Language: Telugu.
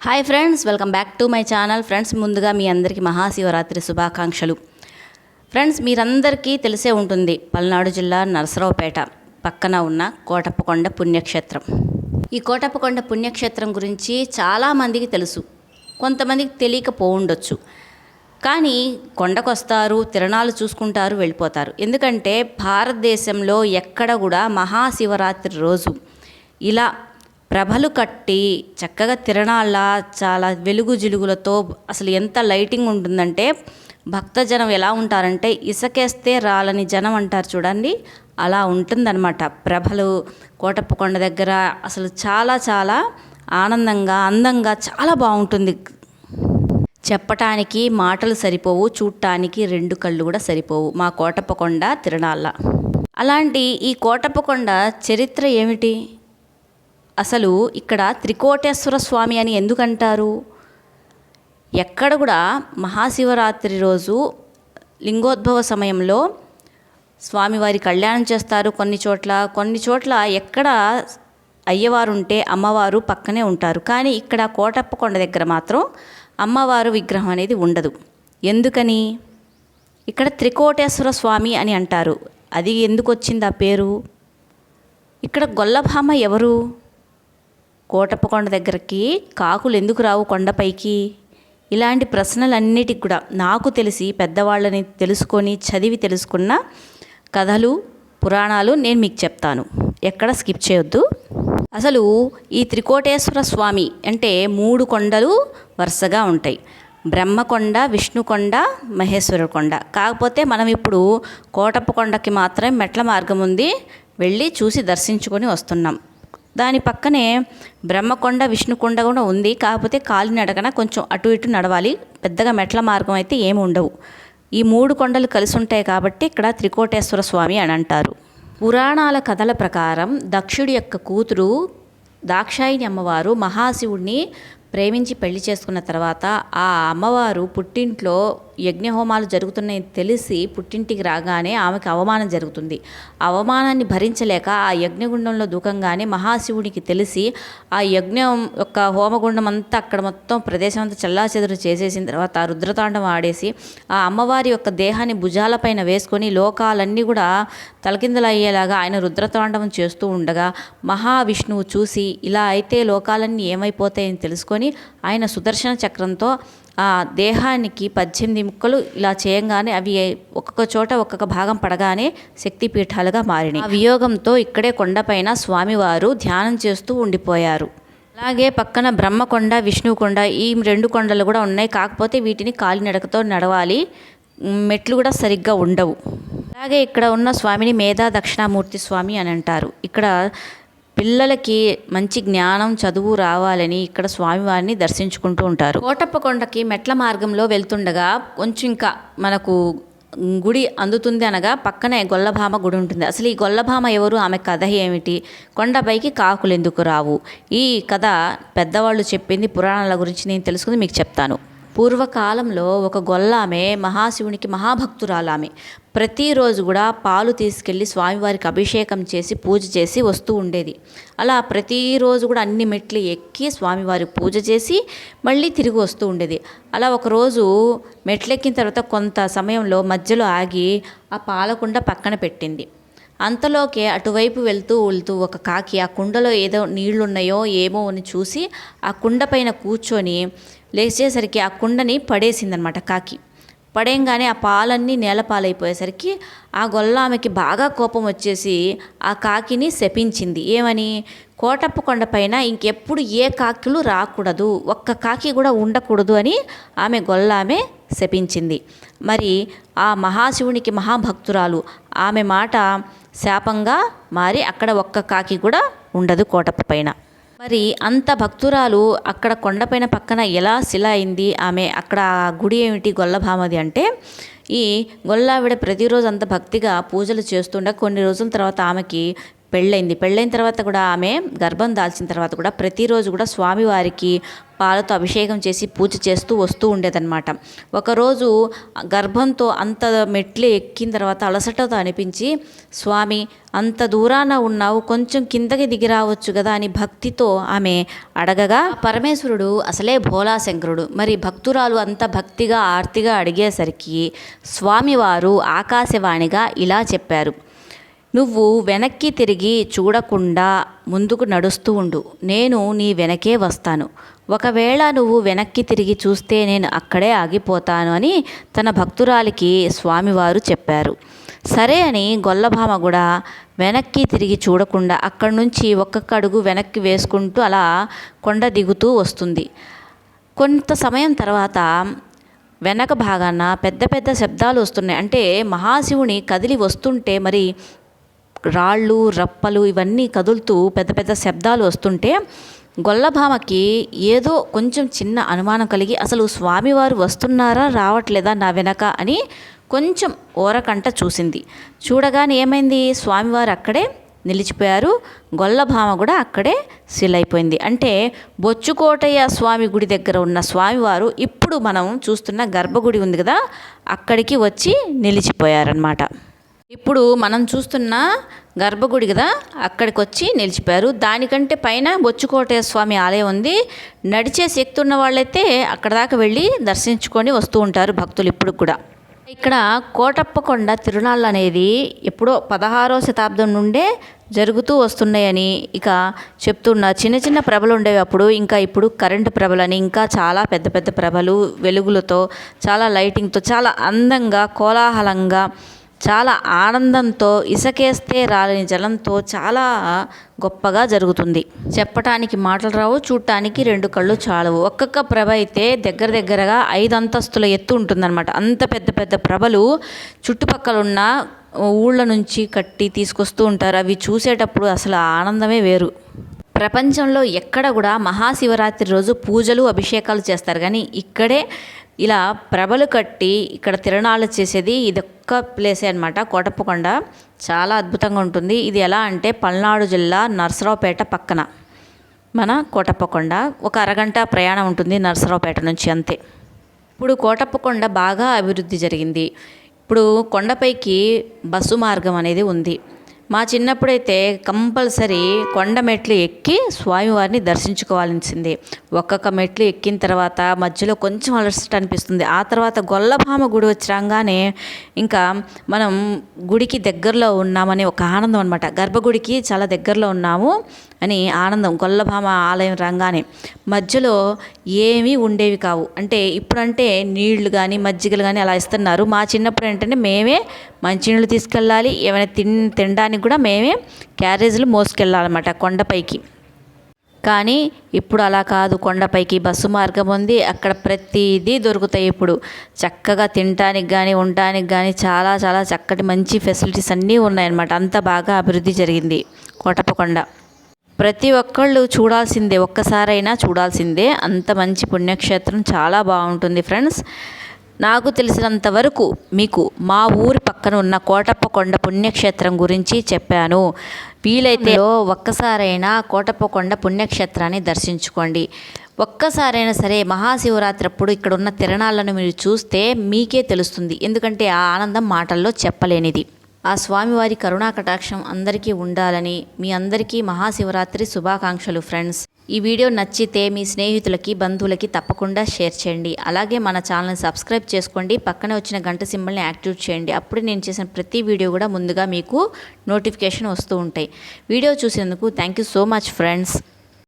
Hi friends welcome back to my channel friends ముందుగా మీ అందరికీ మహాశివరాత్రి శుభాకాంక్షలు. ఫ్రెండ్స్ మీరందరికీ తెలిసే ఉంటుంది పల్నాడు జిల్లా నరసరావుపేట పక్కన ఉన్న కోటప్పకొండ పుణ్యక్షేత్రం. ఈ కోటప్పకొండ పుణ్యక్షేత్రం గురించి చాలామందికి తెలుసు. కొంతమందికి తెలియకపోవుండొచ్చు కానీ కొండకొస్తారు తిరణాలు చూసుకుంటారు వెళ్ళిపోతారు. ఎందుకంటే భారతదేశంలో ఎక్కడ కూడా మహాశివరాత్రి రోజు ఇలా ప్రభలు కట్టి చక్కగా తిరణాల చాలా వెలుగు జిలుగులతో అసలు ఎంత లైటింగ్ ఉంటుందంటే భక్తజనం ఎలా ఉంటారంటే ఇసకేస్తే రాలని జనం అంటారు చూడండి. అలా ఉంటుందన్నమాట. ప్రభలు కోటప్పకొండ దగ్గర అసలు చాలా చాలా ఆనందంగా అందంగా చాలా బాగుంటుంది. చెప్పటానికి మాటలు సరిపోవు చూడటానికి రెండు కళ్ళు కూడా సరిపోవు మా కోటప్పకొండ తిరణాల అలాంటి ఈ కోటప్పకొండ చరిత్ర ఏమిటి? అసలు ఇక్కడ త్రికోటేశ్వర స్వామి అని ఎందుకంటారు? ఎక్కడ కూడా మహాశివరాత్రి రోజు లింగోద్భవ సమయంలో స్వామివారి కళ్యాణం చేస్తారు కొన్ని చోట్ల. కొన్ని చోట్ల ఎక్కడ అయ్యవారు ఉంటే అమ్మవారు పక్కనే ఉంటారు. కానీ ఇక్కడ కోటప్ప కొండ దగ్గర మాత్రం అమ్మవారు విగ్రహం అనేది ఉండదు. ఎందుకని? ఇక్కడ త్రికోటేశ్వర స్వామి అని అంటారు. అది ఎందుకు వచ్చింది ఆ పేరు? ఇక్కడ గొల్లభామ ఎవరు? కోటప్పకొండ దగ్గరికి కాకులు ఎందుకు రావు కొండపైకి? ఇలాంటి ప్రశ్నలన్నిటికి కూడా నాకు తెలిసి పెద్దవాళ్ళని తెలుసుకొని చదివి తెలుసుకున్న కథలు పురాణాలు నేను మీకు చెప్తాను. ఎక్కడ స్కిప్ చేయొద్దు. అసలు ఈ త్రికోటేశ్వర స్వామి అంటే మూడు కొండలు వరుసగా ఉంటాయి. బ్రహ్మకొండ విష్ణుకొండ మహేశ్వర కొండ కాకపోతే మనం ఇప్పుడు కోటప్ప కొండకి మాత్రమే మెట్ల మార్గం ఉంది. వెళ్ళి చూసి దర్శించుకొని వస్తున్నాం. దాని పక్కనే బ్రహ్మకొండ విష్ణుకొండ కూడా ఉంది. కాకపోతే కాలినడకన కొంచెం అటు ఇటు నడవాలి. పెద్దగా మెట్ల మార్గం అయితే ఏమి ఉండవు. ఈ మూడు కొండలు కలిసి ఉంటాయి కాబట్టి ఇక్కడ త్రికోటేశ్వర స్వామి అని అంటారు. పురాణాల కథల ప్రకారం దక్షుడి యొక్క కూతురు దాక్షాయిని అమ్మవారు మహాశివుడిని ప్రేమించి పెళ్ళి చేసుకున్న తర్వాత ఆ అమ్మవారు పుట్టింట్లో యజ్ఞహోమాలు జరుగుతున్నాయని తెలిసి పుట్టింటికి రాగానే ఆమెకు అవమానం జరుగుతుంది. అవమానాన్ని భరించలేక ఆ యజ్ఞగుండంలో దూకంగానే మహాశివుడికి తెలిసి ఆ యజ్ఞం యొక్క హోమగుండం అంతా అక్కడ మొత్తం ప్రదేశం అంతా చల్లాచెదురు చేసేసిన తర్వాత రుద్రతాండం ఆడేసి ఆ అమ్మవారి యొక్క దేహాన్ని భుజాలపైన వేసుకొని లోకాలన్నీ కూడా తలకిందలయ్యేలాగా ఆయన రుద్రతాండవం చేస్తూ ఉండగా మహావిష్ణువు చూసి ఇలా అయితే లోకాలన్నీ ఏమైపోతాయని తెలుసుకొని ఆయన సుదర్శన చక్రంతో దేహానికి పద్దెనిమిది ముక్కలు ఇలా చేయంగానే అవి ఒక్కొక్క చోట ఒక్కొక్క భాగం పడగానే శక్తిపీఠాలుగా మారినాయి. ఆ వియోగంతో ఇక్కడే కొండపైన స్వామివారు ధ్యానం చేస్తూ ఉండిపోయారు. అలాగే పక్కన బ్రహ్మకొండ విష్ణుకొండ ఈ రెండు కొండలు కూడా ఉన్నాయి. కాకపోతే వీటిని కాలినడకతో నడవాలి. మెట్లు కూడా సరిగ్గా ఉండవు. అలాగే ఇక్కడ ఉన్న స్వామిని మేధా దక్షిణామూర్తి స్వామి అని అంటారు. ఇక్కడ పిల్లలకి మంచి జ్ఞానం చదువు రావాలని ఇక్కడ స్వామివారిని దర్శించుకుంటూ ఉంటారు. కోటప్పకొండకి మెట్ల మార్గంలో వెళ్తుండగా కొంచెం ఇంకా మనకు గుడి అందుతుంది అనగా పక్కనే గొల్లభామ గుడి ఉంటుంది. అసలు ఈ గొల్లభామ ఎవరు? ఆమె కథ ఏమిటి? కొండపైకి కాకులు ఎందుకు రావు? ఈ కథ పెద్దవాళ్ళు చెప్పింది పురాణాల గురించి నేను తెలుసుకుని మీకు చెప్తాను. పూర్వకాలంలో ఒక గొల్లామె మహాశివునికి మహాభక్తురాలామె. ప్రతిరోజు కూడా పాలు తీసుకెళ్ళి స్వామివారికి అభిషేకం చేసి పూజ చేసి వస్తూ ఉండేది. అలా ప్రతిరోజు కూడా అన్ని మెట్లు ఎక్కి స్వామివారి పూజ చేసి మళ్ళీ తిరిగి వస్తూ ఉండేది. అలా ఒకరోజు మెట్లెక్కిన తర్వాత కొంత సమయంలో మధ్యలో ఆగి ఆ పాలకుండ పక్కన పెట్టింది. అంతలోకే అటువైపు వెళ్తూ వెళ్తూ ఒక కాకి ఆ కుండలో ఏదో నీళ్ళున్నాయో ఏమో అని చూసి ఆ కుండ పైన కూర్చొని లేచేసరికి ఆ కుండని పడేసిందనమాట కాకి. పడేయంగానే ఆ పాలన్నీ నేలపాలైపోయేసరికి ఆ గొల్ల ఆమెకి బాగా కోపం వచ్చేసి ఆ కాకిని శపించింది. ఏమని? కోటప్ప కొండ పైన ఇంకెప్పుడు ఏ కాకులు రాకూడదు ఒక్క కాకి కూడా ఉండకూడదు అని ఆమె గొల్లామె శపించింది. మరి ఆ మహాశివునికి మహాభక్తురాలు ఆమె మాట శాపంగా మారి అక్కడ ఒక్క కాకి కూడా ఉండదు కోటప్ప పైన. మరి అంత భక్తురాలు అక్కడ కొండపైన పక్కన ఎలా శిల అయింది? ఆమె అక్కడ గుడి ఏమిటి? గొల్లభామది అంటే ఈ గొల్లావిడ ప్రతిరోజు అంత భక్తిగా పూజలు చేస్తుండగా కొన్ని రోజుల తర్వాత ఆమెకి పెళ్ళైంది పెళ్ళైన తర్వాత కూడా ఆమె గర్భం దాల్చిన తర్వాత కూడా ప్రతిరోజు కూడా స్వామివారికి పాలతో అభిషేకం చేసి పూజ చేస్తూ వస్తూ ఉండేదన్నమాట. ఒకరోజు గర్భంతో అంత మెట్లు ఎక్కిన తర్వాత అలసటతో అనిపించి స్వామి అంత దూరాన ఉన్నావు కొంచెం కిందకి దిగి రావచ్చు కదా అని భక్తితో ఆమె అడగగా పరమేశ్వరుడు అసలే భోలాశంకరుడు. మరి భక్తురాలు అంత భక్తిగా ఆర్తిగా అడిగేసరికి స్వామివారు ఆకాశవాణిగా ఇలా చెప్పారు. నువ్వు వెనక్కి తిరిగి చూడకుండా ముందుకు నడుస్తూ ఉండు. నేను నీ వెనకే వస్తాను. ఒకవేళ నువ్వు వెనక్కి తిరిగి చూస్తే నేను అక్కడే ఆగిపోతాను అని తన భక్తురాలికి స్వామివారు చెప్పారు. సరే అని గొల్లభామ కూడా వెనక్కి తిరిగి చూడకుండా అక్కడి నుంచి ఒక్కొక్క అడుగు వెనక్కి వేసుకుంటూ అలా కొండ దిగుతూ వస్తుంది. కొంత సమయం తర్వాత వెనక భాగాన పెద్ద పెద్ద శబ్దాలు వస్తున్నాయి. అంటే మహాశివుని కదిలి వస్తుంటే మరి రాళ్ళు రప్పలు ఇవన్నీ కదులుతూ పెద్ద పెద్ద శబ్దాలు వస్తుంటే గొల్లభామకి ఏదో కొంచెం చిన్న అనుమానం కలిగి అసలు స్వామివారు వస్తున్నారా రావట్లేదా నా వెనక? అని కొంచెం ఓరకంట చూసింది. చూడగానే ఏమైంది? స్వామివారు అక్కడే నిలిచిపోయారు. గొల్లభామ కూడా అక్కడే సిలైపోయింది అంటే బొచ్చుకోటయ్య స్వామి గుడి దగ్గర ఉన్న స్వామివారు ఇప్పుడు మనం చూస్తున్న గర్భగుడి ఉంది కదా అక్కడికి వచ్చి నిలిచిపోయారనమాట ఇప్పుడు మనం చూస్తున్న గర్భగుడి కదా అక్కడికి వచ్చి నిలిచిపోయారు. దానికంటే పైన బొచ్చుకోటయ్య స్వామి ఆలయం ఉంది. నడిచే శక్తి ఉన్న వాళ్ళైతే అక్కడ దాకా వెళ్ళి దర్శించుకొని వస్తూ ఉంటారు భక్తులు ఇప్పుడు కూడా. ఇక్కడ కోటప్పకొండ తిరునాళ్ళు అనేది ఎప్పుడో పదహారో శతాబ్దం నుండే జరుగుతూ వస్తున్నాయని ఇక చెప్తున్న. చిన్న చిన్న ప్రభలు ఉండేవి అప్పుడు ఇంకా ఇప్పుడు కరెంటు ప్రభలని ఇంకా చాలా పెద్ద పెద్ద ప్రభలు వెలుగులతో చాలా లైటింగ్తో చాలా అందంగా కోలాహలంగా చాలా ఆనందంతో ఇసకేస్తే రాలని జలంతో చాలా గొప్పగా జరుగుతుంది. చెప్పటానికి మాటలు రావు చూడటానికి రెండు కళ్ళు చాలవు. ఒక్కొక్క ప్రభ అయితే దగ్గర దగ్గరగా ఐదు అంతస్తుల ఎత్తు ఉంటుందన్నమాట. అంత పెద్ద పెద్ద ప్రభలు చుట్టుపక్కల ఉన్న ఊళ్ళ నుంచి కట్టి తీసుకొస్తూ ఉంటారు. అవి చూసేటప్పుడు అసలు ఆనందమే వేరు. ప్రపంచంలో ఎక్కడ కూడా మహాశివరాత్రి రోజు పూజలు అభిషేకాలు చేస్తారు. కానీ ఇక్కడే ఇలా ప్రభలు కట్టి ఇక్కడ తిరణాలు చేసేది ఇదొక్క ప్లేసే అనమాట కోటప్పకొండ చాలా అద్భుతంగా ఉంటుంది. ఇది ఎలా అంటే పల్నాడు జిల్లా నర్సరావుపేట పక్కన. మన కోటప్పకొండ. ఒక అరగంట ప్రయాణం ఉంటుంది నర్సరావుపేట నుంచి అంతే. ఇప్పుడు కోటప్పకొండ బాగా అభివృద్ధి జరిగింది. ఇప్పుడు కొండపైకి బస్సు మార్గం అనేది ఉంది. మా చిన్నప్పుడైతే కంపల్సరీ కొండ మెట్లు ఎక్కి స్వామివారిని దర్శించుకోవాల్సిందే. ఒక్కొక్క మెట్లు ఎక్కిన తర్వాత మధ్యలో కొంచెం అలసట అనిపిస్తుంది. ఆ తర్వాత గొల్లభామ గుడి వచ్చి రాగానే ఇంకా మనం గుడికి దగ్గరలో ఉన్నామని ఒక ఆనందం అనమాట గర్భగుడికి చాలా దగ్గరలో ఉన్నాము అని ఆనందం. గొల్లభామ ఆలయం రాగానే మధ్యలో ఏమీ ఉండేవి కావు. అంటే ఇప్పుడంటే నీళ్ళు కానీ మజ్జిగలు కానీ అలా ఇస్తున్నారు. మా చిన్నప్పుడు ఏంటంటే మేమే మంచినీళ్ళు తీసుకెళ్ళాలి. ఏమైనా తిన్ తినడానికి కూడా మేమే క్యారేజీలు మోసుకెళ్ళాలన్నమాట కొండపైకి కానీ ఇప్పుడు అలా కాదు. కొండపైకి బస్సు మార్గం ఉంది. అక్కడ ప్రతిదీ దొరుకుతాయి ఇప్పుడు. చక్కగా తినటానికి కానీ ఉండటానికి కానీ చాలా చాలా చక్కటి మంచి ఫెసిలిటీస్ అన్నీ ఉన్నాయన్నమాట. అంత బాగా అభివృద్ధి జరిగింది కోటపకొండ ప్రతి ఒక్కళ్ళు చూడాల్సిందే. ఒక్కసారైనా చూడాల్సిందే. అంత మంచి పుణ్యక్షేత్రం చాలా బాగుంటుంది ఫ్రెండ్స్. నాకు తెలిసినంత వరకు మీకు మా ఊరి పక్కన ఉన్న కోటప్పకొండ పుణ్యక్షేత్రం గురించి చెప్పాను. వీలైతే ఒక్కసారైనా కోటప్పకొండ పుణ్యక్షేత్రాన్ని దర్శించుకోండి. ఒక్కసారైనా సరే మహాశివరాత్రి అప్పుడు ఇక్కడ ఉన్న తిరణాలను మీరు చూస్తే మీకే తెలుస్తుంది. ఎందుకంటే ఆ ఆనందం మాటల్లో చెప్పలేనిది. ఆ స్వామివారి కరుణా కటాక్షం అందరికీ ఉండాలని మీ అందరికీ మహాశివరాత్రి శుభాకాంక్షలు ఫ్రెండ్స్ ఈ వీడియో నచ్చితే మీ స్నేహితులకి బంధువులకి తప్పకుండా షేర్ చేయండి. అలాగే మన ఛానల్ని సబ్స్క్రైబ్ చేసుకోండి. పక్కనే వచ్చిన గంట సింబల్ని యాక్టివేట్ చేయండి. అప్పుడు నేను చేసిన ప్రతి వీడియో కూడా ముందుగా మీకు నోటిఫికేషన్ వస్తూ ఉంటాయి. వీడియో చూసేందుకు thank you so much friends.